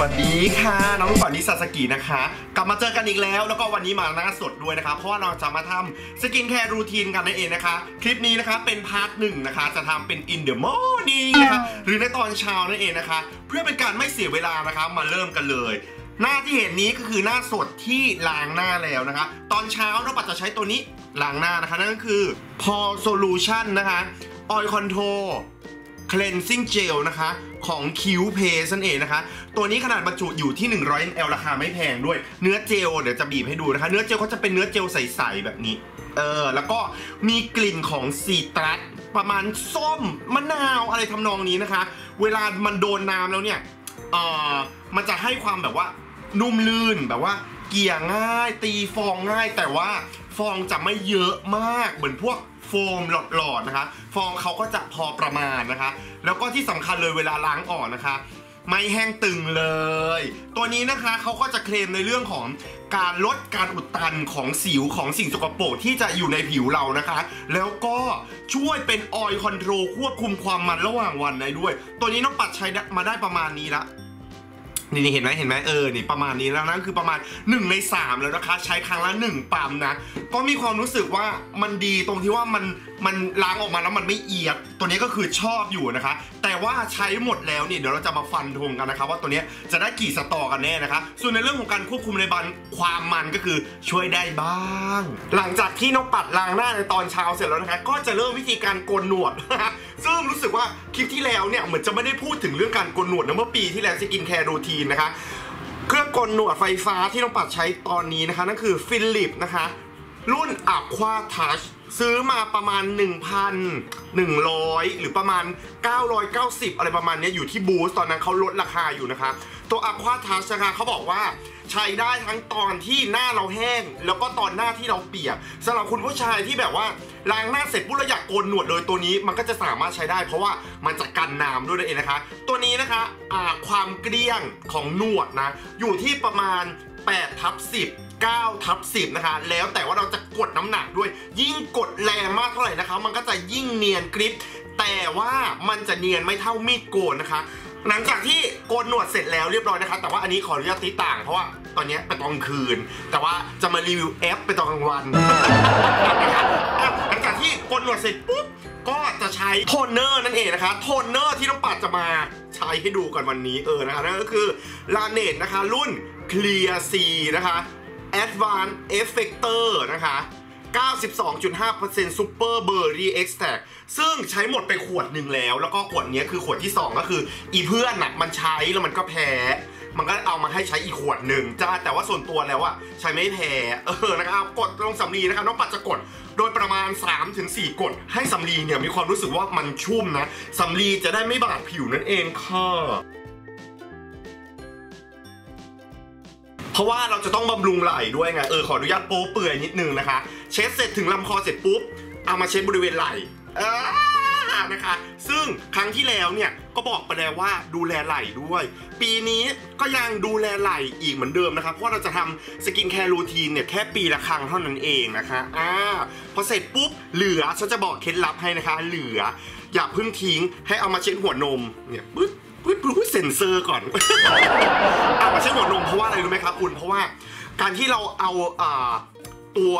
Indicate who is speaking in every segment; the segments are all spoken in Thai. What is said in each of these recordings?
Speaker 1: วัสดีค่ะ น้องลูกขวัญนิสาสกินะคะ กลับมาเจอกันอีกแล้ว แล้วก็วันนี้มาหน้าสดด้วยนะคะ เพราะว่าเราจะมาทำสกินแคร์รูทีนกันนั่นเองนะคะ คลิปนี้นะคะเป็นพาร์ทหนึ่งนะคะ จะทำเป็น in the morning นะคะหรือในตอนเช้านั่นเองนะคะ เพื่อเป็นการไม่เสียเวลานะคะมาเริ่มกันเลยหน้าที่เห็นนี้ก็คือหน้าสดที่ล้างหน้าแล้วนะคะ ตอนเช้าเราปัจจะใช้ตัวนี้ล้างหน้านะคะ นั่นก็คือ Pore Solution นะคะ Oil Control cleansing gel นะคะ ของ Q Paste นั่นเองนะคะ ตัวนี้ขนาดบรรจุอยู่ที่ 100 ml ราคาไม่แพงด้วย เนื้อเจลเดี๋ยวจะบีบให้ดูนะคะ เนื้อเจลเขาจะเป็นเนื้อเจลใสๆแบบนี้ เออ แล้วก็มีกลิ่นของซีตรัสประมาณส้มมะนาวอะไรทำนองนี้นะคะ เวลามันโดนน้ำแล้วเนี่ย เออมันจะให้ความแบบว่านุ่มลื่นแบบว่าเกลี่ยง่ายตีฟองง่ายแต่ว่า ฟองจะไม่เยอะมากเหมือนพวกโฟมหลอดๆนะคะ ฟองเขาก็จะพอประมาณนะคะ แล้วก็ที่สำคัญเลยเวลาล้างออกนะคะ ไม่แห้งตึงเลย ตัวนี้นะคะเขาก็จะเคลมในเรื่องของการลดการอุดตันของสิวของสิ่งสกปรกที่จะอยู่ในผิวเรานะคะ แล้วก็ช่วยเป็นออยล์คอนโทรลควบคุมความมันระหว่างวันได้ด้วย ตัวนี้น้องปัดใช้มาได้ประมาณนี้ละ นี่นี่เห็นไหมเห็นไหมเออนี่ประมาณนี้แล้วนะคือประมาณ1ใน3 แล้วนะคะใช้ครั้งละ1ปั๊มนะ ก็มีความรู้สึกว่ามันดีตรงที่ว่ามันมันล้างออกมาแล้วมันไม่เอียด ตัวนี้ก็คือชอบอยู่นะคะ แต่ว่าใช้หมดแล้วนี่เดี๋ยวเราจะมาฟันธงกันนะคะ ว่าตัวนี้จะได้กี่สตอกันแน่นะคะ ส่วนในเรื่องของการควบคุมในบันความมันก็คือช่วยได้บ้าง หลังจากที่น้องปัดล้างหน้าในตอนเช้าเสร็จแล้วนะคะ ก็จะเริ่มวิธีการโกนหนวดซึ่งรู้สึกว่าคลิปที่แล้วเนี่ยเหมือนจะไม่ได้พูดถึงเรื่องการโกนหนวดนะเมื่อปีที่แล้วสกินแคร์รูทีนนะคะ เครื่องกลหนวดไฟฟ้าที่น้องปัดใช้ตอนนี้นะคะนั่นคือฟิลิปนะคะ รุ่น Aqua Touch ซื้อมาประมาณ 1,100 หรือประมาณ 990 อะไรประมาณนี้อยู่ที่บูสตอนนั้นเขาลดราคาอยู่นะคะ ตัว Aqua Touch นะคะเขาบอกว่าใช้ได้ทั้งตอนที่หน้าเราแห้ง แล้วก็ตอนหน้าที่เราเปียกสำหรับคุณผู้ชายที่แบบว่าล้างหน้าเสร็จปุ๊บแล้วอยากโกนหนวดเลยตัวนี้มันก็จะสามารถใช้ได้ เพราะว่ามันจะกันน้ำด้วยนั่นเองนะคะ ตัวนี้นะคะความเกลี้ยงของหนวดนะอยู่ที่ประมาณ8ทับ10 9ทับ10 นะคะ แล้วแต่ว่าเราจะกดน้ำหนักด้วย ยิ่งกดแรงมากเท่าไหร่นะคะ มันก็จะยิ่งเนียนกริป แต่ว่ามันจะเนียนไม่เท่ามีดโกนนะคะ หลังจากที่โกนหนวดเสร็จแล้วเรียบร้อยนะคะ แต่ว่าอันนี้ขออนุญาตตีต่างเพราะว่าตอนนี้เป็นตอนกลางคืน แต่ว่าจะมารีวิวแอปเป็นตอนกลางวันหลังจากที่โกนหนวดเสร็จปุ๊บก็จะใช้โทนเนอร์นั่นเองนะคะ โทนเนอร์ที่น้องปัดจะมาใช้ให้ดูกันวันนี้เออนะคะนั่นก็คือลาเนตนะคะรุ่น Clear C นะคะ Advanced Effector นะคะ 92.5% Super Berry Extract ซึ่งใช้หมดไปขวดหนึ่งแล้ว แล้วก็ขวดนี้คือขวดที่ 2 ก็คือ อีเพื่อนน่ะมันใช้แล้วมันก็แพ้ มันก็เอามาให้ใช้อีกขวดหนึ่งจ้าแต่ว่าส่วนตัวแล้วอะใช้ไม่แพ้เออนะครับกดลงสำลีนะครับน้องปัดจะกดโดยประมาณ 3-4 กด ให้สำลีเนี่ยมีความรู้สึกว่ามันชุ่มนะสำลีจะได้ไม่บาดผิวนั่นเองค่ะ ราะว่าเราจะต้องบำรุงไหล่ด้วยไง เออขออนุญาตโป๊เปื่อยนิดนึงนะคะ เช็ดเสร็จถึงลำคอเสร็จปุ๊บ เอามาเช็ดบริเวณไหล่เออนะคะ ซึ่งครั้งที่แล้วเนี่ยก็บอกไปแล้วว่าดูแลไหล่ด้วย ปีนี้ก็ยังดูแลไหล่อีกเหมือนเดิมนะคะเพราะเราจะทำสกินแคร์รูทีนเนี่ยแค่ปีละครั้งเท่านั้นเองนะคะอ่าพอเสร็จปุ๊บเหลือฉันจะบอกเคล็ดลับให้นะคะ เหลืออย่าเพิ่งทิ้งให้เอามาเช็ดหัวนมเนี่ยปึ๊บ ปึ๊บปึ๊บเซ็นเซอร์ก่อนเอามาเช็ดหัวนมเพราะว่าอะไรรู้ไหมครับคุณเพราะว่าการที่เราเอาอ่าตัว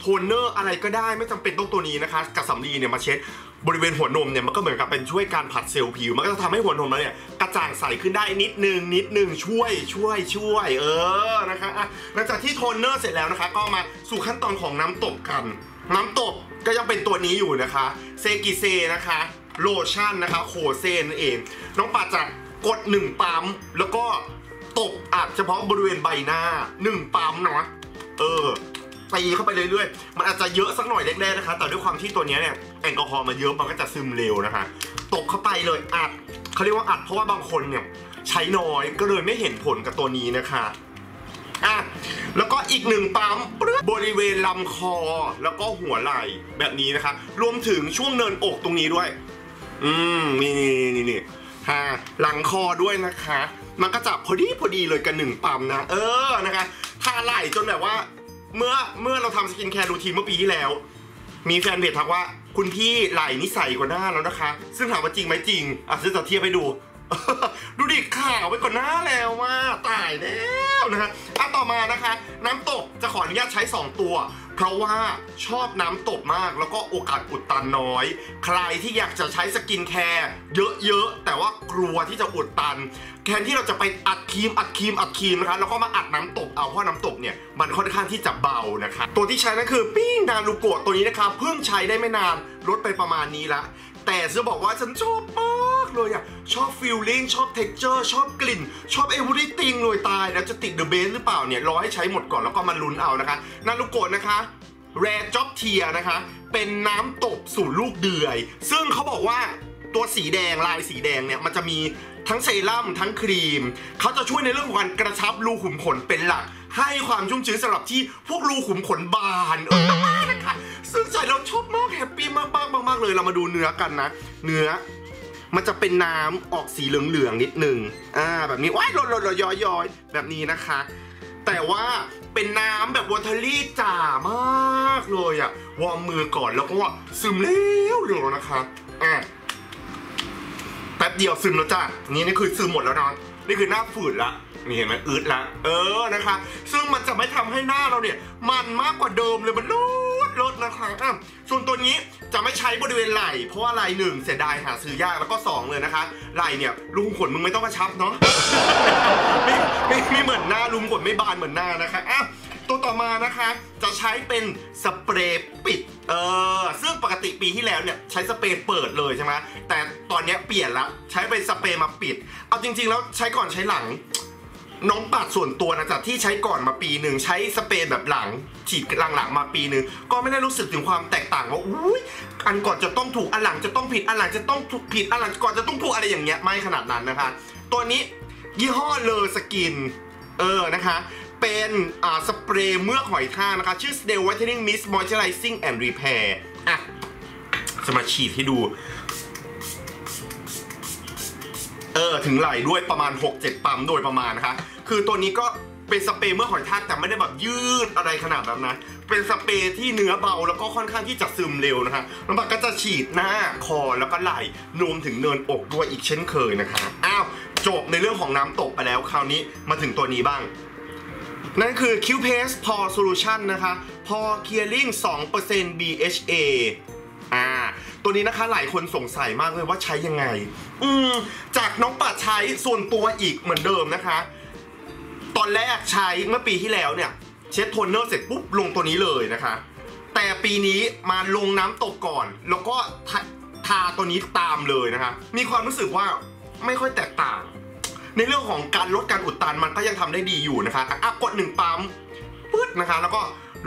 Speaker 1: โทนเนอร์อะไรก็ได้ไม่จำเป็นต้องตัวนี้นะคะ กับสำลีเนี่ยมาเช็ดบริเวณหัวนมเนี่ยมันก็เหมือนกับเป็นช่วยการผัดเซลล์ผิว มันก็จะทำให้หัวนมเราเนี่ยกระจ่างใสขึ้นได้นิดนึงนิดนึงช่วยช่วยช่วย เออนะคะหลังจากที่โทนเนอร์เสร็จแล้วนะคะ ก็มาสู่ขั้นตอนของน้ำตบกัน น้ำตบก็ยังเป็นตัวนี้อยู่นะคะ เซกิเซนะคะ โลชั่นนะคะโคเซนนั่นเอง น้องปาจะกดหนึ่งปั๊มแล้วก็ตบอัดเฉพาะบริเวณใบหน้าหนึ่งปั๊มเนาะเออตีเข้าไปเรื่อยๆ มันอาจจะเยอะสักหน่อยแรกๆนะคะ แต่ด้วยความที่ตัวนี้เนี่ยแอลกอฮอล์มันเยอะมันก็จะซึมเร็วนะคะ ตบเข้าไปเลยอัดเขาเรียกว่าอัดเพราะว่าบางคนเนี่ยใช้น้อยก็เลยไม่เห็นผลกับตัวนี้นะคะอะแล้วก็อีกหนึ่งปั๊มบริเวณลำคอแล้วก็หัวไหล่แบบนี้นะคะ รวมถึงช่วงเนินอกตรงนี้ด้วย อืมนี่นี่นี่นี่ฮะหลังคอด้วยนะคะ มันก็จะพอดีพอดีเลยกันหนึ่งปั๊มนะ เออนะคะทาไหล่จนแบบว่า เมื่อเมื่อเราทำสกินแคร์รูทีนเมื่อปีที่แล้ว มีแฟนเพจทักว่าคุณพี่ไหล่นี่ใสกว่าหน้าแล้วนะคะ ซึ่งถามว่าจริงไหมจริงอะซึ่งจะเทียบให้ดู ดูดิข่าวไปก่อนหน้าแล้วว่าตายแล้วนะฮะอะต่อมานะคะ น้ำตกจะขออนุญาตใช้ 2 ตัว เพราะว่าชอบน้ำตกมากแล้วก็โอกาสอุดตันน้อย ใครที่อยากจะใช้สกินแคร์เยอะๆ แต่ว่ากลัวที่จะอุดตัน แทนที่เราจะไปอัดครีมอัดครีมอัดครีมนะคะแล้วก็มาอัดน้ำตกเอาเพราะน้ำตกเนี่ยมันค่อนข้างที่จะเบานะคะตัวที่ใช้นั่นคือปิ้งนารูโกะตัวนี้นะคะเพิ่งใช้ได้ไม่นานลดไปประมาณนี้ละแต่จะบอกว่าฉันชอบมาก เลยอะชอบฟีลลิ่งชอบเท็กเจอร์ชอบกลิ่น ชอบเอเวอร์ติงเลยตายแล้วจะติดเดอะเบสหรือเปล่าเนี่ยรอให้ใช้หมดก่อนแล้วก็มาลุ้นเอานะคะนารุโกะนะคะแรจ็อบเทียนะคะ เป็นน้ำตกสู่ลูกเดือย ซึ่งเขาบอกว่าตัวสีแดงลายสีแดงเนี่ยมันจะมีทั้งเซรั่มทั้งครีม เขาจะช่วยในเรื่องของการกระชับรูขุมขนเป็นหลัก ให้ความชุ่มชื้นสำหรับที่พวกรูขุมขนบานเออนะคะซึ่งใจเราชอบมากแฮปปี้มากมากมากมากเลยเรามาดูเนื้อกันนะ เนื้อ มันจะเป็นน้ำออกสีเหลืองๆนิดนึงอ่าแบบนี้ว้ายลดลดลดย้อยย้อยแบบนี้นะคะ แต่ว่าเป็นน้ำแบบวอเทอรี่จ๋ามากเลยอะวอร์มมือก่อนแล้วก็ซึมเร็วเร็วนะคะอะแป๊บเดียวซึมแล้วจ้ะนี่นี่คือซึมหมดแล้วนะนี่คือหน้าฝืดละนี่เห็นไหมอืดละ เออนะคะ ซึ่งมันจะไม่ทำให้หน้าเราเนี่ย มันมากกว่าเดิมเลยมันลด ลดนะคะอะส่วนตัวนี้จะไม่ใช้บริเวณไหล่ เพราะว่าไหล่หนึ่งเสียดายหาซื้อยากแล้วก็สองเลยนะคะ ไหล่เนี่ยลุงขนมึงไม่ต้องกระชับเนาะไม่ไม่ไม่เหมือนหน้าลุงขนไม่บานเหมือนหน้านะคะอะตัวต่อมานะคะจะใช้เป็นสเปรย์ปิด เออซึ่งปกติปีที่แล้วเนี่ยใช้สเปรย์เปิดเลยใช่ไหมแต่ตอนนี้เปลี่ยนละใช้เป็นสเปรย์มาปิด เอาจริง ๆ แล้วใช้ก่อนใช้หลัง น้องปัดส่วนตัวนะจ๊ะที่ใช้ก่อนมาปีหนึ่งใช้สเปรย์แบบหลังฉีดหลังๆมาปีหนึ่งก็ไม่ได้รู้สึกถึงความแตกต่างว่าอุ้ยอันก่อนจะต้องถูกอันหลังจะต้องผิดอันหลังจะต้องถูกผิดอันหลังก่อนจะต้องถูกอะไรอย่างเงี้ยไม่ขนาดนั้นนะคะ ตัวนี้ยี่ห้อเลอสกินเออนะคะเป็นอ่าสเปรย์เมือกหอยทากนะคะ ชื่อ Snail Whitening Mist Moisturizing and Repair อะจะมาฉีดให้ดู ออถึงไหลด้วยประมาณ 6-7 ปั๊มโดยประมาณนะคะคือตัวนี้ก็เป็นสเปรย์เมื่อหอยทากแต่ไม่ได้แบบยืดอะไรขนาดนั้นนะ เป็นสเปรย์ที่เนื้อเบาแล้วก็ค่อนข้างที่จะซึมเร็วนะคะแล้วมันก็จะฉีดหน้าคอแล้วก็ไหล่รวมถึงเนินอกด้วยอีกเช่นเคยนะคะ อ้าวจบในเรื่องของน้ำตกไปแล้วคราวนี้มาถึงตัวนี้บ้าง นั่นคือ Q Paste Pore Solution นะคะ Pore Clearing 2% BHA อ่า ตัวนี้นะคะหลายคนสงสัยมากเลยว่าใช้ยังไง อืม จากน้องปัดใช้ส่วนตัวอีกเหมือนเดิมนะคะ ตอนแรกใช้เมื่อปีที่แล้วเนี่ย เช็ดโทนเนอร์เสร็จปุ๊บลงตัวนี้เลยนะคะ แต่ปีนี้มาลงน้ำตกก่อน แล้วก็ทาทาตัวนี้ตามเลยนะคะ มีความรู้สึกว่าไม่ค่อยแตกต่าง ในเรื่องของการลดการอุดตันมันก็ยังทำได้ดีอยู่นะคะอะกดหนึ่งปั๊มปึ๊ดนะคะ แล้วก็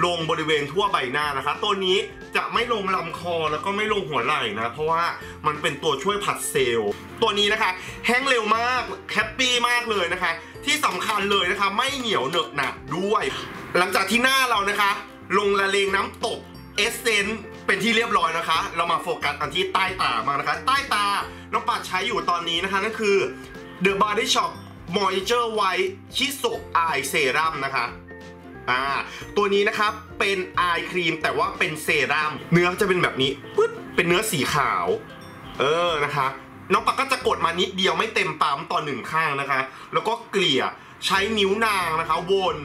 Speaker 1: ลงบริเวณทั่วใบหน้านะคะ ตัวนี้ จะไม่ลงลำคอแล้วก็ไม่ลงหัวไหล่นะ เพราะว่ามันเป็นตัวช่วยผัดเซลล์ตัวนี้นะคะ แห้งเร็วมากแฮปปี้มากเลยนะคะ ที่สำคัญเลยนะคะ ไม่เหนียวเหนอะหนักด้วย หลังจากที่หน้าเรานะคะ ลงละเลงน้ำตกเอสเซนเป็นที่เรียบร้อยนะคะ เรามาโฟกัสอันที่ใต้ตามานะคะ ใต้ตาน้องปัดใช้อยู่ตอนนี้นะคะนั่นคือ The Body Shop Moisture White ชิโซไอเซรั่มนะคะ อ่าตัวนี้นะครับเป็นไอครีมแต่ว่าเป็นเซรั่มเนื้อจะเป็นแบบนี้ปึ๊ดเป็นเนื้อสีขาว เออนะคะน้องปักก็จะกดมานิดเดียวไม่เต็มปั๊มต่อหนึ่งข้างนะคะ แล้วก็เกลี่ยใช้นิ้วนางนะคะวน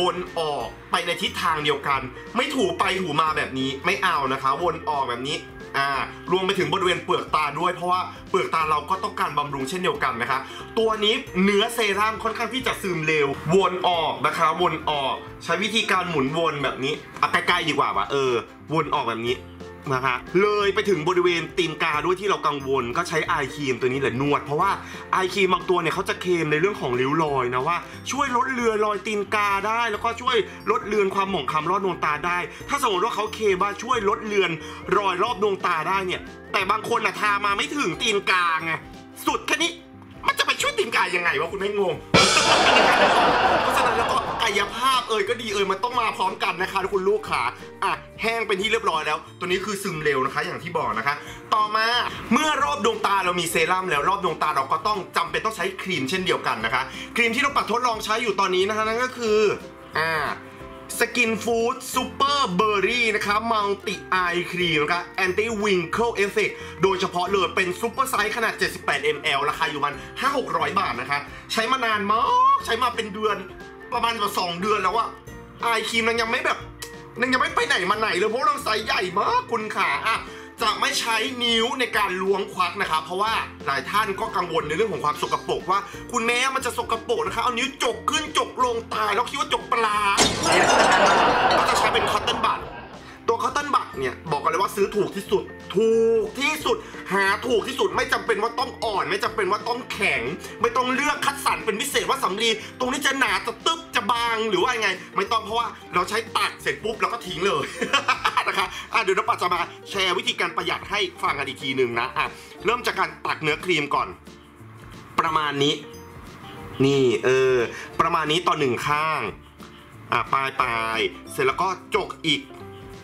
Speaker 1: วนออกไปในทิศทางเดียวกัน ไม่ถูไปถูมาแบบนี้ไม่เอานะคะ วนออกแบบนี้ อ่ารวมไปถึงบริเวณเปลือกตาด้วย เพราะว่าเปลือกตาเราก็ต้องการบำรุงเช่นเดียวกันนะคะ ตัวนี้เนื้อเซรั่มค่อนข้างที่จะซึมเร็ว วนออกนะคะ วนออก ใช้วิธีการหมุนวนแบบนี้อะใกล้ๆดีกว่าว่ะเออ วนออกแบบนี้ นะคะเลยไปถึงบริเวณตีนกาด้วยที่เรากังวล ก็ใช้ไอครีมตัวนี้แหละนวด เพราะว่าไอครีมบางตัวเนี่ยเขาจะเคลมในเรื่องของริ้วรอยนะว่าช่วยลดเลือนรอยตีนกาได้ แล้วก็ช่วยลดเลือนความหมองคล้ำรอบดวงตาได้ ถ้าสมมติว่าเขาเคลมว่าช่วยลดเลือนรอยรอบดวงตาได้เนี่ย แต่บางคนน่ะทามาไม่ถึงตีนกาไงสุดแค่นี้ มันจะไปช่วยตีนกายังไงวะคุณไม่งงเพราะฉะนั้นแล้วก็กายภาพเอ่ยก็ดีเอ่ยมันต้องมาพร้อมกันนะคะคุณลูกขาอะแห้งเป็นที่เรียบร้อยแล้ว ตัวนี้คือซึมเร็วนะคะ อย่างที่บอกนะคะ ต่อมาเมื่อรอบดวงตาเรามีเซรั่มแล้วรอบดวงตาเราก็ต้องจำเป็นต้องใช้ครีมเช่นเดียวกันนะคะ ครีมที่เราปัดทดลองใช้อยู่ตอนนี้นะคะนั่นก็คืออ่า สกินฟู้ดซูเปอร์เบอร์รี่นะครับมัลติไอครีมนะคะแอนตี้วิงเคิลเอฟเฟกโดยเฉพาะเลยเป็นซูเปอร์ไซส์ขนาด 78 ml ราคาอยู่มัน 5-600 บาทนะครับใช้มานานมากใช้มาเป็นเดือนประมาณกว่า2เดือนแล้วอะไอครีมนังยังไม่แบบนังยังไม่ไปไหนมาไหนเลยเพราะเราไซส์ใหญ่มากคุณขาอะ จะไม่ใช้นิ้วในการล้วงควักนะครับ เพราะว่าหลายท่านก็กังวลในเรื่องของความสกปรกว่า คุณแม่มันจะสกปรกนะคะเอานิ้วจกขึ้นจกลงตายแล้วคิดว่าจกปลาก็จะใช้เป็นคอตเทนบัต ตัวคอตเทนบัตเนี่ยบอกกันเลยว่าซื้อถูกที่สุด ถูกที่สุด หาถูกที่สุดไม่จำเป็นว่าต้องอ่อน ไม่จำเป็นว่าต้องแข็ง ไม่ต้องเลือกคัดสรรเป็นพิเศษว่าสำลีตรงนี้จะหนาจะตึ๊บจะบางหรือว่ายังไง ไม่ต้องเพราะว่าเราใช้ตัดเสร็จปุ๊บเราก็ทิ้งเลยนะคะอะเดี๋ยวน้าปัดจะมาแชร์วิธีการประหยัดให้ฟังกันอีกทีหนึ่งนะอะเริ่มจากการตักเนื้อครีมก่อน ประมาณนี้ นี่เออประมาณนี้ต่อหนึ่งข้างอะปลายปลายเสร็จแล้วก็จกอีก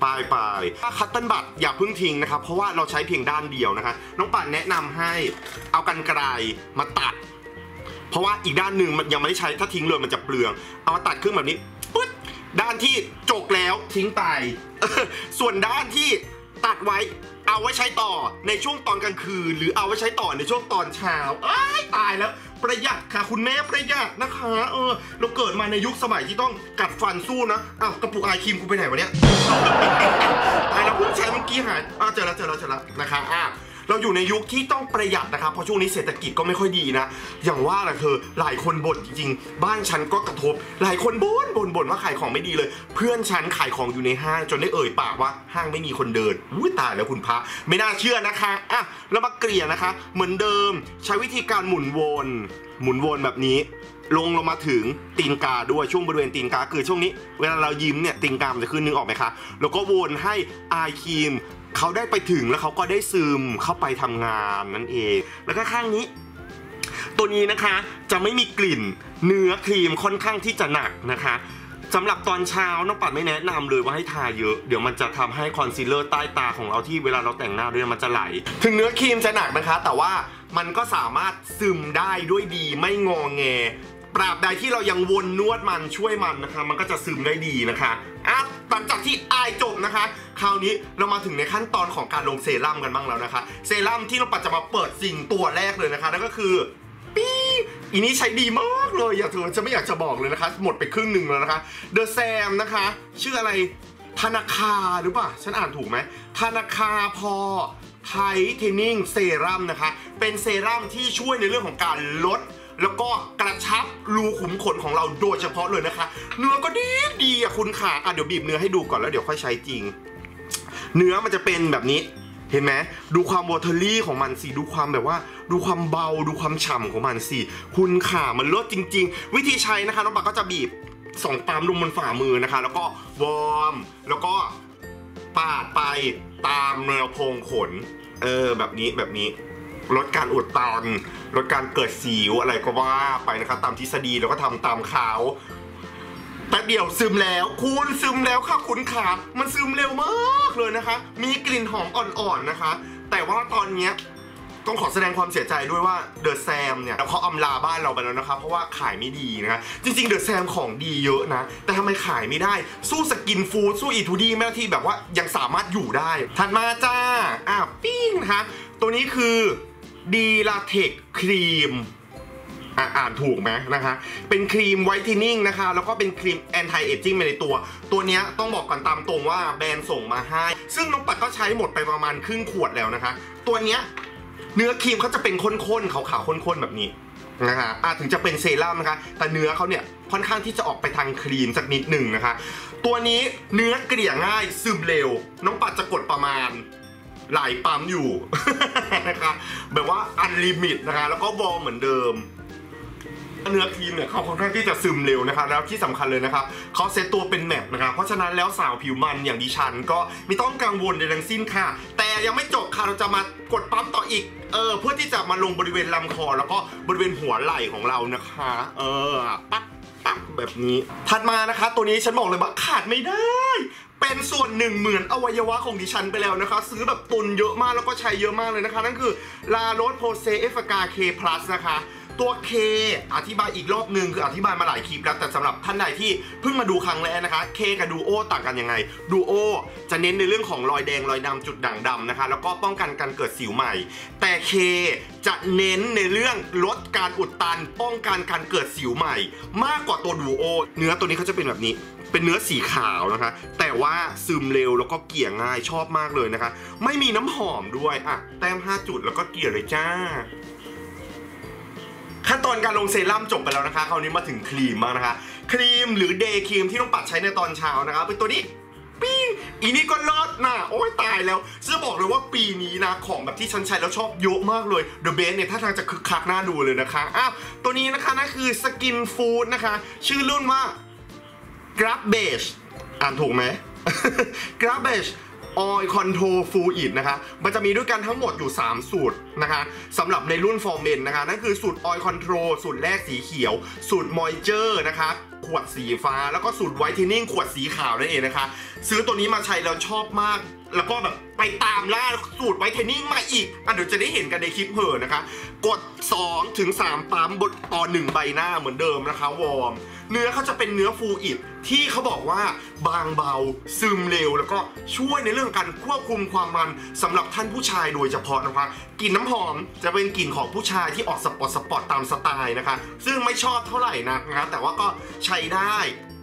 Speaker 1: ปลายปลายถ้าคัตเติ้ลบัตอย่าเพิ่งทิ้งนะครับ เพราะว่าเราใช้เพียงด้านเดียวนะคะ น้องป่านแนะนำให้เอากันไกลมาตัด เพราะว่าอีกด้านหนึ่งมันยังไม่ได้ใช้ถ้าทิ้งเลยมันจะเปลือง เอามาตัดครึ่งแบบนี้ปึ๊ดด้านที่จกแล้วทิ้งไป ส่วนด้านที่ตัดไว้เอาไว้ใช้ต่อในช่วงตอนกลางคืน หรือเอาไว้ใช้ต่อในช่วงตอนเช้าอ้ายตายแล้ว ประหยัดค่ะ คุณแม่ประหยัดนะคะ เออ เราเกิดมาในยุคสมัยที่ต้องกัดฟันสู้นะอ้าวกระปุกไอครีมกูไปไหนวะเนี่ยตายแล้วเพิ่งใช้เมื่อกี้หายอ้าวเจอแล้วเจอแล้วเจอแล้วนะคะอ้าว เราอยู่ในยุคที่ต้องประหยัดนะครับ เพราะช่วงนี้เศรษฐกิจก็ไม่ค่อยดีนะ อย่างว่าแหละเธอหลายคนบ่นจริงๆ บ้านฉันก็กระทบ หลายคนบ่นบ่นบ่นว่าขายของไม่ดีเลย เพื่อนฉันขายของอยู่ในห้างจนได้เอ่ยปากว่าห้างไม่มีคนเดินอุ้ยตายแล้วคุณพระไม่น่าเชื่อนะคะอะแล้วมาเกลี่ยนะคะ เหมือนเดิมใช้วิธีการหมุนวนหมุนวนแบบนี้ลงลงมาถึงตีนกาด้วยช่วงบริเวณตีนกาคือช่วงนี้ เวลาเรายิ้มเนี่ยตีนกามันจะขึ้นนึงออกไหมคะ แล้วก็วนให้อายครีม เขาได้ไปถึงแล้วเขาก็ได้ซึมเข้าไปทำงานนั่นเอง แล้วก็ข้างนี้ ตัวนี้นะคะจะไม่มีกลิ่น เนื้อครีมค่อนข้างที่จะหนักนะคะสำหรับตอนเช้าน้องปัดไม่แนะนำเลยว่าให้ทาเยอะ เดี๋ยวมันจะทำให้คอนซีลเลอร์ใต้ตาของเราที่เวลาเราแต่งหน้าด้วยมันจะไหล ถึงเนื้อครีมจะหนักนะคะ แต่ว่ามันก็สามารถซึมได้ด้วยดีไม่งองแงปราบใดที่เรายังวนนวดมันช่วยมันนะคะ มันก็จะซึมได้ดีนะคะอะ จากที่อายจบนะคะ คราวนี้เรามาถึงในขั้นตอนของการลงเซรั่มกันบ้างแล้วนะคะ เซรั่มที่เราปัดจะมาเปิดสิ่งตัวแรกเลยนะคะนั่นก็คือปี๊อีนี้ใช้ดีมากเลยอย่าเถอจะไม่อยากจะบอกเลยนะคะ หมดไปครึ่งหนึ่งแล้วนะคะเดอะแซมนะคะ ชื่ออะไรธนาคาหรือเปล่าฉันอ่านถูกไหมธนาคาพอไทเทนิ่งเซรั่มนะคะ เป็นเซรั่มที่ช่วยในเรื่องของการลด แล้วก็กระชับรูขุมขนของเราโดยเฉพาะเลยนะคะ เนื้อก็ดีดีอะคุณค่ะอะเดี๋ยวบีบเนื้อให้ดูก่อนแล้วเดี๋ยวค่อยใช้จริง เนื้อมันจะเป็นแบบนี้เห็นไหมดูความวอเทอรี่ของมันสิดูความแบบว่า ดูความเบาดูความฉ่ำของมันสิคุณขามันเลิศจริง ๆ วิธีใช้นะคะน้องปากก็จะบีบสองปามลงบนฝ่ามือนะคะ แล้วก็วอร์มแล้วก็ปาดไปตามแนวโพรงขน เออแบบนี้แบบนี้ ลดการอุดตัน ลดการเกิดสิวอะไรก็ว่าไปนะคะตามทฤษฎีแล้วก็ทำตามเขาแป๊บเดี๋ยวซึมแล้ว คุณซึมแล้วค่ะคุณขามันซึมเร็วมากเลยนะคะ มีกลิ่นหอมอ่อนๆนะคะ แต่ว่าตอนเนี้ยต้องขอแสดงความเสียใจด้วยว่าเดอะแซมเนี่ยเขาอำลาบ้านเราไปแล้วนะคะเพราะว่าขายไม่ดีนะคะจริงๆเดอะแซมของดีเยอะนะ แต่ทำไมขายไม่ได้ สู้สกินฟู้ดสู้อีทูดีแม้ที่แบบว่ายังสามารถอยู่ได้ ถัดมาจ้าอะปิ้งนะคะตัวนี้คือ ดีลาเทคครีมอ่านถูกไหมนะคะ เป็นครีมไวท์เทนนิ่งนะคะ แล้วก็เป็นครีมแอนตี้เอจจิ้งในตัว ตัวนี้ต้องบอกกันตามตรงว่าแบรนด์ส่งมาให้ ซึ่งน้องปัดก็ใช้หมดไปประมาณครึ่งขวดแล้วนะคะ ตัวนี้เนื้อครีมเขาจะเป็นข้นๆขาวๆข้นๆแบบนี้นะคะอะถึงจะเป็นเซรั่มนะคะ แต่เนื้อเขาเนี่ยค่อนข้างที่จะออกไปทางครีมสักนิดหนึ่งนะคะ ตัวนี้เนื้อเกลี่ยง่ายซึมเร็ว น้องปัดจะกดประมาณ หลายปั๊มอยู่นะคะแบบว่าอันลิมิตนะคะแล้วก็วอลเหมือนเดิมเนื้อครีมเนี่ยเขาค่อนข้างที่จะซึมเร็วนะครับแล้วที่สำคัญเลยนะครับเขาเซตตัวเป็นแมปนะครับเพราะฉะนั้นแล้วสาวผิวมันอย่างดิฉัน ก็ไม่ต้องกังวลใดทั้งสิ้นค่ะ แต่ยังไม่จบค่ะเราจะมากดปั๊มต่ออีกเออเพื่อที่จะมาลงบริเวณลำคอ แล้วก็บริเวณหัวไหล่ของเรานะคะ เออปั๊บ แบบนี้ถัดมานะคะ ตัวนี้ฉันบอกเลยว่าขาดไม่ได้ เป็นส่วนหนึ่งเหมือนอวัยวะของดิฉันไปแล้วนะคะ ซื้อแบบตุนเยอะมากแล้วก็ใช้เยอะมากเลยนะคะ นั่นคือลาโรสโพเซเอฟกาเคพลัสนะคะ ตัวเคอธิบายอีกรอบหนึ่งคืออธิบายมาหลายคลิปแล้ว แต่สำหรับท่านใดที่เพิ่งมาดูครั้งแรกนะคะเคกับดูโอต่างกันยังไง ดูโอจะเน้นในเรื่องของรอยแดงรอยดำจุดด่างดำนะคะ แล้วก็ป้องกันการเกิดสิวใหม่ แต่เคจะเน้นในเรื่องลดการอุดตัน ป้องกันการเกิดสิวใหม่ มากกว่าตัวดูโอเนื้อตัวนี้เขาจะเป็นแบบนี้เป็นเนื้อสีขาวนะคะ แต่ว่าซึมเร็วแล้วก็เกลี่ยง่ายชอบมากเลยนะคะ ไม่มีน้ำหอมด้วยอะแต้ม 5 จุดแล้วก็เกลี่ยเลยจ้า ขั้นตอนการลงเซรั่มจบไปแล้วนะคะ คราวนี้มาถึงครีมบ้างนะคะ ครีมหรือเดย์ครีมที่ต้องปัดใช้ในตอนเช้านะคะเป็นตัวนี้ปิ้งอีนี่ก็เลิศนะโอ้ยตายแล้วจะบอกเลยว่าปีนี้นะ ของแบบที่ฉันใช้แล้วชอบเยอะมากเลย The Base เนี่ย ถ้าทางจะคึกคักน่าดูเลยนะคะอ้าวตัวนี้นะคะนั่นคือ Skin Food นะคะ ชื่อรุ่นว่า Grab Beige อ่านถูกไหม Grab Beige Oil Control Fluid นะคะ มันจะมีด้วยกันทั้งหมดอยู่ 3 สูตรนะคะสำหรับในรุ่น For Men นะคะ นั่นคือสูตร Oil Control สูตรแรกสีเขียว สูตร Moisture นะคะขวดสีฟ้า แล้วก็สูตร Whitening ขวดสีขาวนั่นเองนะคะ ซื้อตัวนี้มาใช้แล้วชอบมาก แล้วก็แบบไปตามล่าสูตรไวท์เทนนิ่งมาอีกอะเดี๋ยวจะได้เห็นกันในคลิปเพอนะคะ กด 2 ถึง 3 ปั๊มบนต่อ 1 ใบหน้าเหมือนเดิมนะคะ วอร์ม เนื้อเขาจะเป็นเนื้อฟูอิดที่เขาบอกว่าบางเบาซึมเร็ว แล้วก็ช่วยในเรื่องการควบคุมความมันสำหรับท่านผู้ชายโดยเฉพาะนะคะกลิ่นน้ำหอมจะเป็นกลิ่นของผู้ชายที่ออกสปอร์ตสปอร์ตตามสไตล์นะคะ ซึ่งไม่ชอบเท่าไหร่นักนะแต่ว่าก็ใช้ได้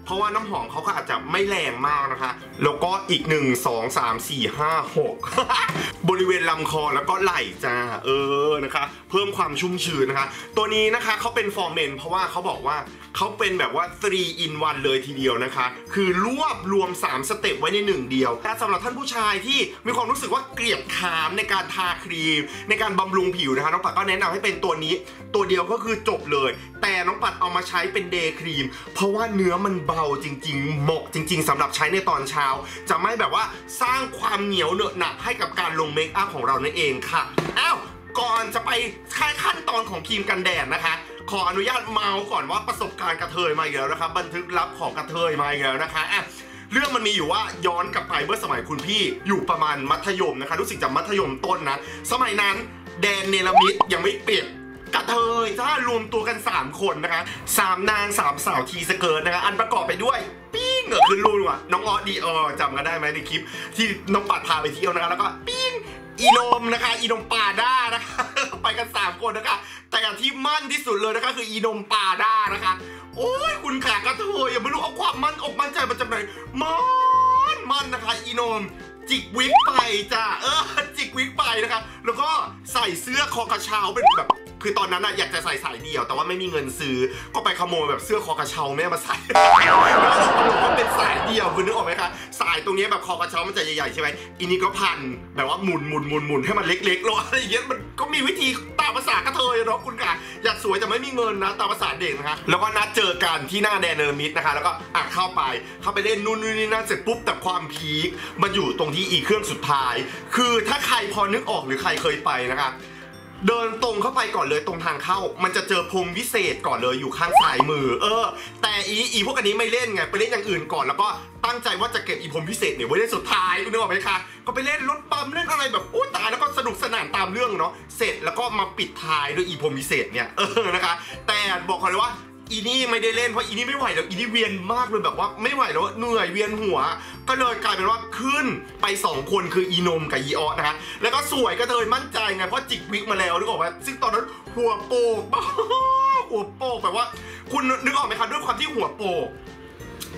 Speaker 1: เพราะว่าน้ำหอมเขาก็อาจจะไม่แรงมากนะคะ แล้วก็อีก 1 2 3 4 5 6 บริเวณลำคอแล้วก็ไหล่จ้าเออนะคะ เพิ่มความชุ่มชื้นนะคะ ตัวนี้นะคะเขาเป็นฟอร์เมนเพราะว่าเขาบอกว่าเขาเป็นแบบว่า 3 in 1 เลยทีเดียวนะคะ คือรวบรวม 3 สเต็ปไว้ในหนึ่งเดียว แต่สำหรับท่านผู้ชายที่มีความรู้สึกว่าเกลียดคามในการทาครีม ในการบำรุงผิวนะคะน้องปัดก็แนะนำให้เป็นตัวนี้ ตัวเดียวก็คือจบเลย แต่น้องปัดเอามาใช้เป็นเดย์ครีม เพราะว่าเนื้อมันเบาจริง ๆ เหมาะจริง ๆสำหรับใช้ในตอนเช้า จะไม่แบบว่าสร้างความเหนียวเหนอะหนักให้กับการลงเมคอัพของเรานั่นเองค่ะ อ้าวก่อนจะไปขั้นตอนของครีมกันแดดนะคะ ขออนุญาตเมาส์ก่อนว่าประสบการณ์กระเทยมาอีกแล้วนะครับบันทึกลับของกระเทยมาอีกแล้วนะคะอะเรื่องมันมีอยู่ว่าย้อนกลับไปเมื่อสมัยคุณพี่อยู่ประมาณมัธยมนะคะรู้สึกจะมัธยมต้นนะ สมัยนั้นแดนเนลมิดยังไม่เปลี่ยน กระเทยถ้ารวมตัวกัน 3 คนนะคะสามนางสามสาวทีสเกิร์ตนะคะอันประกอบไปด้วยปิ้งเออคือรู้ว่าน้องออดีเออจำกันได้ไหมในคลิป ที่น้องปัดพาไปเที่ยวนะคะแล้วก็ปิ้งอีนมนะคะ อีนมปาด้านะคะ ไปกัน 3 คนนะคะ แต่ที่มั่นที่สุดเลยนะคะ คืออีนมปาด้านะคะ โอ้ยคุณขากระเทยอย่าไม่รู้เอาความมั่นอกมั่นใจมาจากไหนมันมันนะคะ อีนมจิกวิกไปจ้ะเออจิกวิกไปนะคะ แล้วก็ใส่เสื้อคอกระเช้าเป็นแบบ คือตอนนั้นอะอยากจะใส่สายเดี่ยว แต่ว่าไม่มีเงินซื้อ ก็ไปขโมยแบบเสื้อคอกระเช้าแม่มาใส่แล้วบอกว่าเป็นสายเดี่ยวคุณนึกออกไหมคะสายตรงนี้แบบคอกระเช้ามันจะใหญ่ๆใช่ไหมอีนี่ก็พันแบบว่าหมุนหมุนหมุนหมุนให้มันเล็กๆลงอะไรอย่างเงี้ยมันก็มีวิธีตามภาษากระเทยเนาะคุณค่ะอยากสวยแต่ไม่มีเงินนะตามภาษาเด็กนะคะแล้วก็นัดเจอกันที่หน้าแดนเนอร์มิดนะคะ แล้วก็อะเข้าไปเข้าไปเล่นนู่นนี่นั่นเสร็จปุ๊บแต่ความพีคมันอยู่ตรงที่อีเครื่องสุดท้าย คือถ้าใครพอนึกออกหรือใครเคยไปนะคะ เดินตรงเข้าไปก่อนเลยตรงทางเข้า มันจะเจอพรมวิเศษก่อนเลยอยู่ข้างซ้ายมือ เออ แต่อีอีพวกอันนี้ไม่เล่นไงไปเล่นอย่างอื่นก่อนแล้วก็ตั้งใจว่าจะเก็บอีพรมวิเศษเนี่ยไว้เล่นสุดท้ายคุณนึกออกไหมคะก็ไปเล่นรถปั๊มเล่นอะไรแบบอู้ตายแล้วก็สนุกสนานตามเรื่องเนาะเสร็จแล้วก็มาปิดท้ายด้วยอีพรมวิเศษเนี่ยเออนะคะ แต่บอกเขาเลยว่า อีนี่ไม่ได้เล่นเพราะอีนี่ไม่ไหวแล้วอีนี่เวียนมากเลยแบบว่าไม่ไหวแล้วเหนื่อยเวียนหัว ก็เลยกลายเป็นว่าขึ้นไปสองคนคืออีนมกับอีออสนะฮะแล้วก็สวยก็เลยมั่นใจไงเพราะจิกวิกมาแล้วนึกออกไหมซึ่งตอนนั้นหัวโปกหัวโปกแบบว่า คุณนึกออกไหมคะด้วยความที่หัวโปก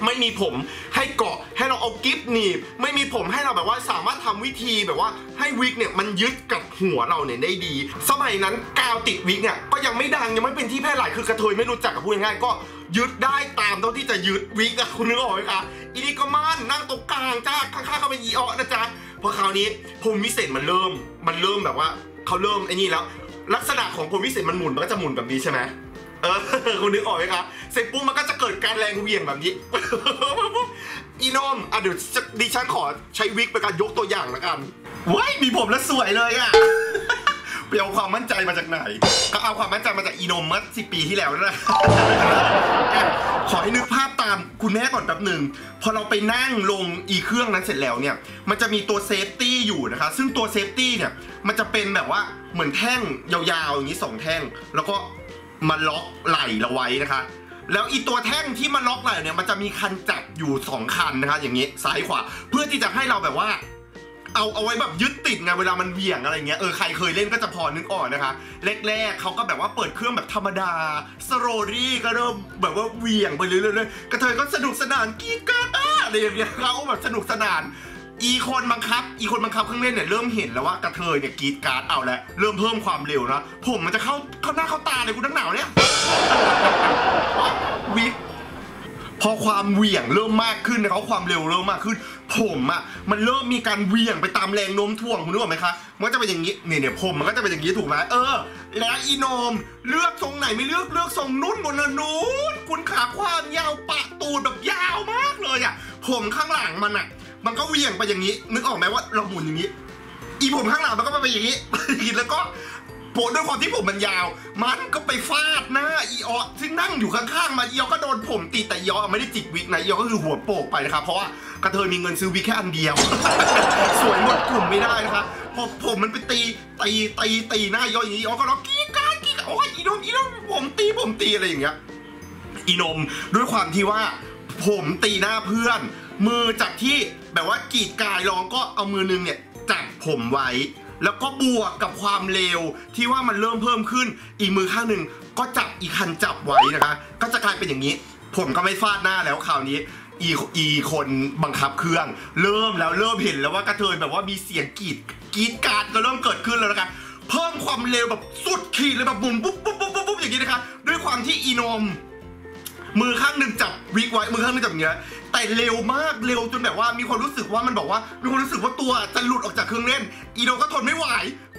Speaker 1: ไม่มีผมให้เกาะให้เราเอากิฟต์หนีบ ไม่มีผมให้เราแบบว่าสามารถทำวิธีแบบว่าให้วิกเนี่ยมันยึดกับหัวเราเนี่ยได้ดี สมัยนั้นกาวติดวิกเนี่ยก็ยังไม่ดังยังไม่เป็นที่แพร่หลายคือกระเทยไม่รู้จักกับพูดง่ายๆก็ยึดได้ตามเท่าที่จะยึดวิกอะคุณนึกออกไหมคะอีนี่ก็มั่นนั่งตรงกลางจ้าข้างๆเขาเป็นอีออนะจ๊ะพอคราวนี้ผมวิเศษมันเริ่ม มันเริ่มแบบว่าเขาเริ่มไอ้นี่แล้ว ลักษณะของผมวิเศษมันหมุนมันก็จะหมุนแบบนี้ใช่ไหม เออคุณนึกออกไหมครับเสร็จปุ๊บมันก็จะเกิดการแรงเหวี่ยงแบบนี้อีนอมอะเดี๋ยวดิฉันขอใช้วิกเป็นการยกตัวอย่างแล้วกันว้ายมีผมแล้วสวยเลยอะไปเอาความมั่นใจมาจากไหน ก็เอาความมั่นใจมาจากอีนมเมื่อสิปีที่แล้วนั่นแหละขอให้นึกภาพตามคุณแม่ก่อนแป๊บหนึ่งพอเราไปนั่งลงอีเครื่องนั้นเสร็จแล้วเนี่ย มันจะมีตัวเซฟตี้อยู่นะคะ ซึ่งตัวเซฟตี้เนี่ย มันจะเป็นแบบว่าเหมือนแท่งยาวๆอย่างนี้สองแท่ง แล้วก็ มาล็อกไหล่เราไว้นะคะ แล้วอีตัวแท่งที่มันล็อกไหล่เนี่ยมันจะมีคันจับอยู่สองคันนะคะอย่างนี้ซ้ายขวาเพื่อที่จะให้เราแบบว่า เอาเอาไว้แบบยึดติดไงเวลามันเหวี่ยงอะไรเงี้ยเออใครเคยเล่นก็จะพอนึกออกนะคะแรกๆเขาก็แบบว่าเปิดเครื่องแบบธรรมดาสโรดี้ก็เริ่มแบบว่าเหวี่ยงไปเรื่อยๆกระเทยก็สนุกสนานกีกาดอะอะไรอย่างเงี้ยเขาแบบสนุกสนาน อีคนบังคับ อีคนบังคับเครื่องเล่นเนี่ยเริ่มเห็นแล้วว่ากระเทยเนี่ยกรีดการาดเอาแล้วเริ่มเพิ่มความเร็วนะผมมันจะเข้าเข้าหน้าเข้าตาเลยคุณทั้งหนาวเนี่ยวิกพอความเหวี่ยงเริ่มมากขึ้นนะครับความเร็วเริ่มมากขึ้น ผมอะมันเริ่มมีการเหวี่ยงไปตามแรงโน้มถ่วงคุณนึกออกไหมคะมันจะเป็นอย่างนี้เนี่ยเนี่ยผมมันก็จะเป็นอย่างนี้ถูกไหมเออ แล้วอีโนมเลือกทรงไหนไม่เลือกเลือกทรงนุ่นบนนนู้นคุณขาความยาวปะตูดแบบยาวมากเลยอะผมข้างหลังมันอะ มันก็เหวี่ยงไปอย่างนี้ นึกออกไหมว่าเราหมุนอย่างนี้ อีผมข้างหลังมันก็ไปอย่างนี้แล้วก็โปะด้วยความที่ผมมันยาว มันก็ไปฟาดหน้าอีออซึ่งนั่งอยู่ข้างๆมาอีออก็โดนผมตีแต่อีออไม่ได้จิกวิกนะอีออก็คือหัวโปกไปนะครับเพราะว่ากระเทยมีเงินซื้อวิกแค่อันเดียว สวยหมดกลุ่มไม่ได้นะครับพอผมมันไปตีตีตีตีหน้าอีอออย่างนี้อีออก็ร้องกี้กากี้กาโอ้ยอีนมอีนมผมตีผมตีอะไรอย่างเงี้ยอีนมด้วยความที่ว่าผมตีหน้าเพื่อน มือจากที่ แบบว่ากรีดกายร้องก็เอามือนึงเนี่ยจับผมไว้ แล้วก็บวกกับความเร็วที่ว่ามันเริ่มเพิ่มขึ้น อีกมือข้างหนึ่งก็จับอีกคันจับไว้นะคะ ก็จะกลายเป็นอย่างนี้ ผมก็ไม่ฟาดหน้าแล้วคราวนี้อีอีคนบังคับเครื่อง เริ่มแล้วเริ่มเห็นแล้วว่ากระเทยแบบว่ามีเสียงกรีดกรีดการดก็เริ่มเกิดขึ้นแล้วนะคะเพิ่มความเร็วแบบสุดขีดเลยแบบบุนปุ๊บปุ๊บปุ๊บปุ๊บปุ๊บอย่างนี้นะคะด้วยความที่อีนมมือข้างหนึ่งจับวิกไว้มือข้างหนึงจับอย่างเงี้ย แต่เร็วมากเร็วจนแบบว่ามีความรู้สึกว่ามันบอกว่า มีความรู้สึกว่าตัวจะหลุดออกจากเครื่องเล่น อีโนก็ทนไม่ไหว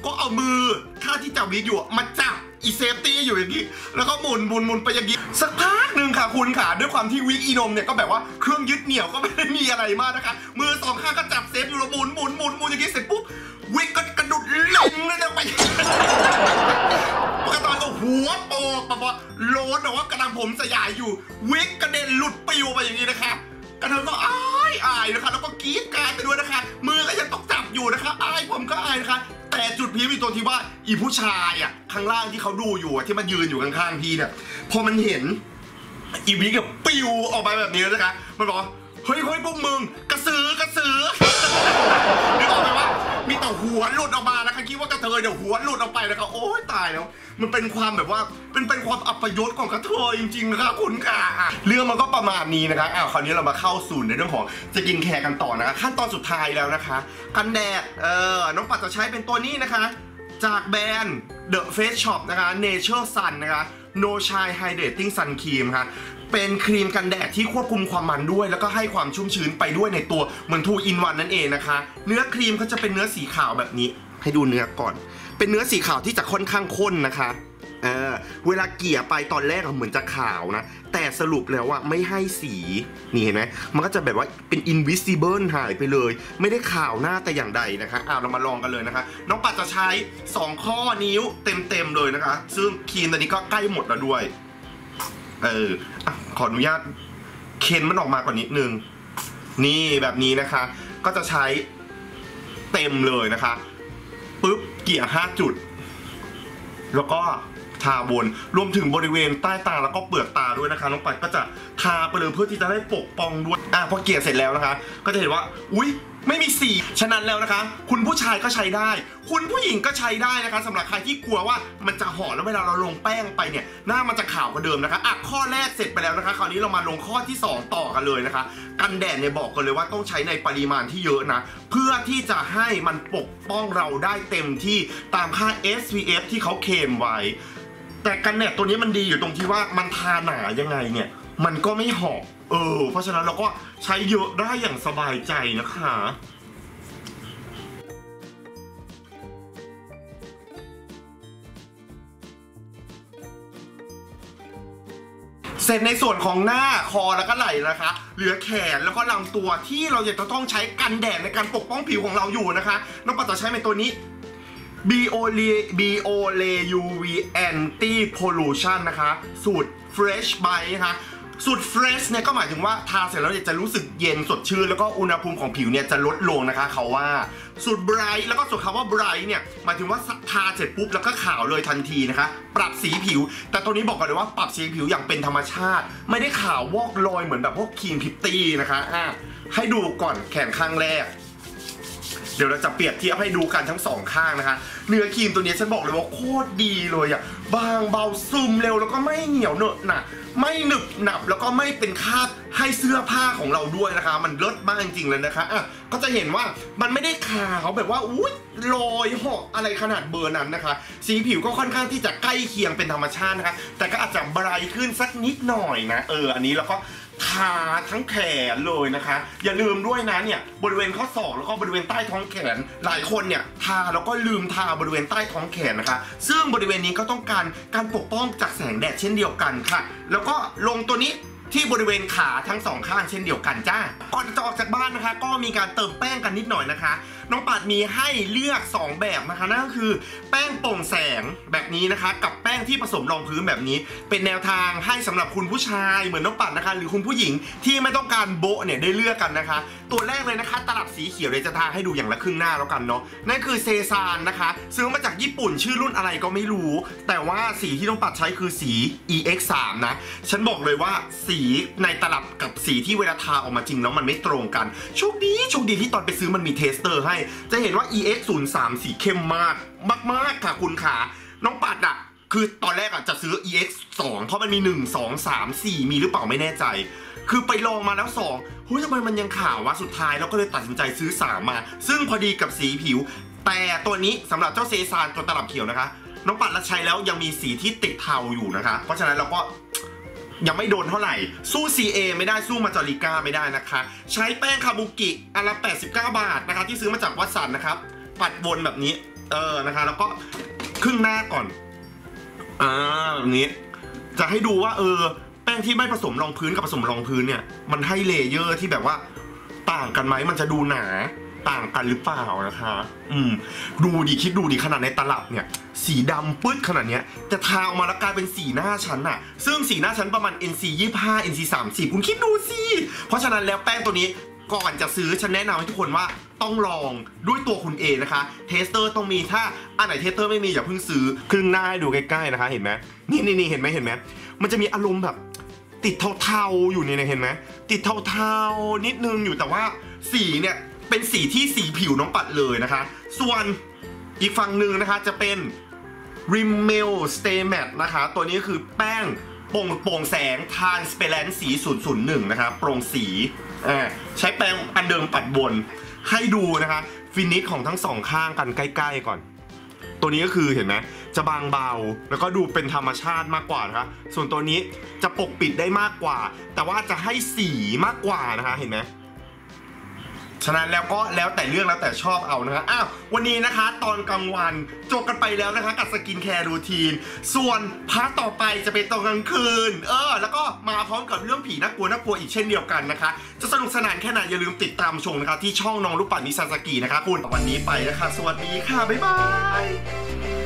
Speaker 1: ก็เอามือข้าที่จับวิกอยู่มาจับอีเซฟตี้อยู่อย่างนี้ แล้วก็หมุนหมุนหมุนไปอย่างนี้ สักพักหนึ่งค่ะคุณค่ะ ด้วยความที่วิกอีโนมเนี่ยก็แบบว่าเครื่องยึดเหนี่ยวก็ไม่ได้มีอะไรมากนะคะ มือสองข้างก็จับเซฟอยู่แล้วหมุนหมุนหมุนหมุนอย่างนี้เสร็จปุ๊บวิกก็กระดุดลงเลยนะไปกระตอนก็หัวโปกแบบว่าโลนแบบว่ากระดังผมสยายอยู่ วิกกระเด็นหลุดปิวไปอย่างนี้นะคะ กระเทยก็อายอายนะคะ แล้วก็กรี๊ดการไปด้วยนะคะ มือก็ยังต้องจับอยู่นะคะ อายผมก็อายนะคะ แต่จุดพีคอีกตัวที่ว่าอีผู้ชายอะข้างล่างที่เขาดูอยู่อะที่มันยืนอยู่ข้างๆพี่เนี่ยพอมันเห็นอีวิกกับปิวออกไปแบบนี้นะคะมันบอกเฮ้ยเฮ้ยพวกมึงกระสือกระสือาหัวหลุดออกมานะคะคิดว่ากระเทยเดี๋ยวหัวหลุดออกไปแล้วก็โอ๊ยตายแล้ว มันเป็นความแบบว่าเป็นเป็นความอัปยศของกระเทยจริงๆนะคะคุณค่ะเรื่องมันก็ประมาณนี้นะคะอ้าวคราวนี้เรามาเข้าสู่ในเรื่องของจะกินแคร์กันต่อนะคะ ขั้นตอนสุดท้ายแล้วนะคะ กันแดดเออน้องปัดจะใช้เป็นตัวนี้นะคะ จากแบรนด์ The Face Shop นะคะ Nature Sun นะคะ No Shine Hydrating Sun Cream ค่ะ เป็นครีมกันแดดที่ควบคุมความมันด้วย แล้วก็ให้ความชุ่มชื้นไปด้วยในตัวเหมือน2 in 1นั่นเองนะคะ เนื้อครีมเขาจะเป็นเนื้อสีขาวแบบนี้ ให้ดูเนื้อก่อน เป็นเนื้อสีขาวที่จะค่อนข้างข้นนะคะเออเวลาเกลี่ยไปตอนแรกอะเหมือนจะขาวนะ แต่สรุปแล้วว่าไม่ให้สี นี่เห็นไหมมันก็จะแบบว่าเป็น invisible หายไปเลย ไม่ได้ขาวหน้าแต่อย่างใดนะคะอ้าวเรามาลองกันเลยนะคะ น้องปัดจะใช้ 2 ข้อนิ้วเต็มๆเลยนะคะ ซึ่งครีมตัวนี้ก็ใกล้หมดแล้วด้วย เออ อะขออนุญาตเค้นมันออกมาก่อนนิดนึง นี่แบบนี้นะคะ ก็จะใช้เต็มเลยนะคะปุ๊บเกี่ยห้าจุด แล้วก็ทาบนรวมถึงบริเวณใต้ตาแล้วก็เปลือกตาด้วยนะคะน้องปัดก็จะทาไปเลยเพื่อที่จะได้ปกป้องด้วยอะพอเกลี่ยเสร็จแล้วนะคะ ก็จะเห็นว่า อุ๊ยไม่มีสีฉะนั้นแล้วนะคะ คุณผู้ชายก็ใช้ได้ คุณผู้หญิงก็ใช้ได้นะคะสำหรับใครที่กลัวว่ามันจะห่อแล้วเวลาเราลงแป้งไปเนี่ย หน้ามันจะขาวกว่าเดิมนะคะอะข้อแรกเสร็จไปแล้วนะคะ คราวนี้เรามาลงข้อที่ 2 ต่อกันเลยนะคะ กันแดดเนี่ยบอกกันเลยว่าต้องใช้ในปริมาณที่เยอะนะ เพื่อที่จะให้มันปกป้องเราได้เต็มที่ตามค่า SPF ที่เขาเคลมไว้แต่กันแดดตัวนี้มันดีอยู่ตรงที่ว่ามันทาหนายังไงเนี่ย มันก็ไม่หอกเออ เพราะฉะนั้นเราก็ใช้เยอะได้อย่างสบายใจนะคะเสร็จในส่วนของหน้าคอแล้วก็ไหล่นะคะ เหลือแขนแล้วก็ลำตัวที่เราอยากจะต้องใช้กันแดดในการปกป้องผิวของเราอยู่นะคะ น้องปัตตาใช้เป็นตัวนี้ bole boleuv Anti Pollution นะคะ สูตร Fresh by นะคะ สูตรเฟรชเนี่ยก็หมายถึงว่าทาเสร็จแล้วเนี่ยจะรู้สึกเย็นสดชื่น แล้วก็อุณหภูมิของผิวเนี่ยจะลดลงนะคะเขาว่าสูตรไบรท์แล้วก็สุดคำว่าไบรท์เนี่ยหมายถึงว่าทาเสร็จปุ๊บแล้วก็ขาวเลยทันทีนะคะ ปรับสีผิว แต่ตัวนี้บอกก่อนเลยว่าปรับสีผิวอย่างเป็นธรรมชาติ ไม่ได้ขาววอกลอยเหมือนแบบพวกครีมพิตตี้นะคะอะให้ดูก่อนแขนข้างแรก เดี๋ยวเราจะเปรียบเทียบให้ดูกันทั้งสองข้างนะคะ เนื้อครีมตัวนี้ฉันบอกเลยว่าโคตรดีเลยอะบางเบาซึมเร็วแล้วก็ไม่เหนียวเหนอะหนะไม่หนึบหนับแล้วก็ไม่เป็นคาบให้เสื้อผ้าของเราด้วยนะคะ มันเลิศมากจริงๆเลยนะคะอะก็จะเห็นว่ามันไม่ได้ขาวแบบว่าอุ้ยลอยหาะอะไรขนาดเบอร์นั้นนะคะ สีผิวก็ค่อนข้างที่จะใกล้เคียงเป็นธรรมชาตินะคะ แต่ก็อาจจะบรท์ขึ้นสักนิดหน่อยนะ เออ อันนี้แล้วก็ ทาทั้งแขนเลยนะคะ อย่าลืมด้วยนะเนี่ยบริเวณข้อศอกแล้วก็บริเวณใต้ท้องแขน หลายคนเนี่ยทาแล้วก็ลืมทาบริเวณใต้ท้องแขนนะคะ ซึ่งบริเวณนี้ก็ต้องการการปกป้องจากแสงแดดเช่นเดียวกันค่ะ แล้วก็ลงตัวนี้ที่บริเวณขาทั้งสองข้างเช่นเดียวกันจ้าก่อนจะออกจากบ้านนะคะ ก็มีการเติมแป้งกันนิดหน่อยนะคะ น้องปัดมีให้เลือก 2 แบบนะคะนั่นก็คือแป้งโปร่งแสงแบบนี้นะคะ กับแป้งที่ผสมรองพื้นแบบนี้ เป็นแนวทางให้สำหรับคุณผู้ชายเหมือนน้องปัดนะคะ หรือคุณผู้หญิงที่ไม่ต้องการโบะเนี่ยได้เลือกกันนะคะ ตัวแรกเลยนะคะ ตลับสีเขียวเลยจะทาให้ดูอย่างละครึ่งหน้าแล้วกันเนาะนั่นคือเซซานนะคะ ซื้อมาจากญี่ปุ่นชื่อรุ่นอะไรก็ไม่รู้ แต่ว่าสีที่น้องปัดใช้คือสี EX3 นะฉันบอกเลยว่าสีในตลับกับสีที่เวลาทาออกมาจริงแล้วมันไม่ตรงกันโชคดีโชคดีที่ตอนไปซื้อมันมีเทสเตอร์ให้จะเห็นว่า EX03 สีเข้มมาก มากๆค่ะคุณขา น้องปัดอะคือตอนแรกอะจะซื้อ EX2 เพราะมันมี 1 2 3 4 มีหรือเปล่าไม่แน่ใจ คือไปลองมาแล้ว2เฮ้ยทำไมมันยังขาววะสุดท้ายเราก็เลยตัดสินใจซื้อ 3 มา ซึ่งพอดีกับสีผิว แต่ตัวนี้สำหรับเจ้าเซซานตัวตลับเขียวนะคะ น้องปัดละใช้แล้วยังมีสีที่ติดเทาอยู่นะคะ เพราะฉะนั้นเราก็ ยังไม่โดนเท่าไหร่ สู้ CA ไม่ได้สู้มาจอริก้าไม่ได้นะคะ ใช้แป้งคาบุกิอันละ 89 บาทนะคะ ที่ซื้อมาจากวัดสันนะครับ ปัดวนแบบนี้ เออนะคะ แล้วก็ครึ่งหน้าก่อน อ่าแบบนี้ จะให้ดูว่าเออ แป้งที่ไม่ผสมรองพื้นกับผสมรองพื้นเนี่ย มันให้เลเยอร์ที่แบบว่าต่างกันไหมมันจะดูหนา ต่างกันหรือเปล่านะคะ อืม ดูดิคิดดูดิขนาดในตลับเนี่ย สีดำปึ๊ดขนาดเนี้ยจะทาออกมาแล้วกลายเป็นสีหน้าฉันอะซึ่งสีหน้าฉันประมาณ NC 25 NC 30คุณคิดดูสิเพราะฉะนั้นแล้วแป้งตัวนี้ก่อนจะซื้อฉันแนะนำให้ทุกคนว่าต้องลองด้วยตัวคุณเองนะคะ เทสเตอร์ต้องมีถ้าอันไหนเทสเตอร์ไม่มีอย่าเพิ่งซื้อครึ่งหน้าดูใกล้ๆนะคะ เห็นไหมนี่นี่นี่เห็นไหมเห็นไหมมันจะมีอารมณ์แบบ ติดเทาๆอยู่เนี่ยเห็นไหมติดเทาๆนิดนึงอยู่แต่ว่าสีเนี่ย เป็นสีที่สีผิวน้องปัดเลยนะคะ ส่วนอีกฝั่งหนึ่งนะคะจะเป็น Rimmel Stay Matte นะคะ ตัวนี้คือแป้งโปร่งโปร่งแสง Transparent สี 001 นะคะโปร่งสีใช้แป้งอันเดิมปัดบน ให้ดูนะคะฟินิชของทั้งสองข้างกันใกล้ ๆ ก่อน ตัวนี้ก็คือเห็นไหมจะบางเบา แล้วก็ดูเป็นธรรมชาติมากกว่านะคะส่วนตัวนี้จะปกปิดได้มากกว่า แต่ว่าจะให้สีมากกว่านะคะเห็นไหม ฉะนั้นแล้วก็แล้วแต่เรื่องแล้วแต่ชอบเอานะคะอ้าววันนี้นะคะ ตอนกลางวันจบกันไปแล้วนะคะ กับสกินแคร์รูทีน ส่วนพาร์ทต่อไปจะเป็นตอนกลางคืน เออ แล้วก็มาพร้อมกับเรื่องผีน่ากลัวน่ากลัวอีกเช่นเดียวกันนะคะ จะสนุกสนานแค่ไหนอย่าลืมติดตามชมนะคะ ที่ช่องน้องลูกปัดนิซาสกินะคะ คุณวันนี้ไปนะคะ สวัสดีค่ะบ๊ายบาย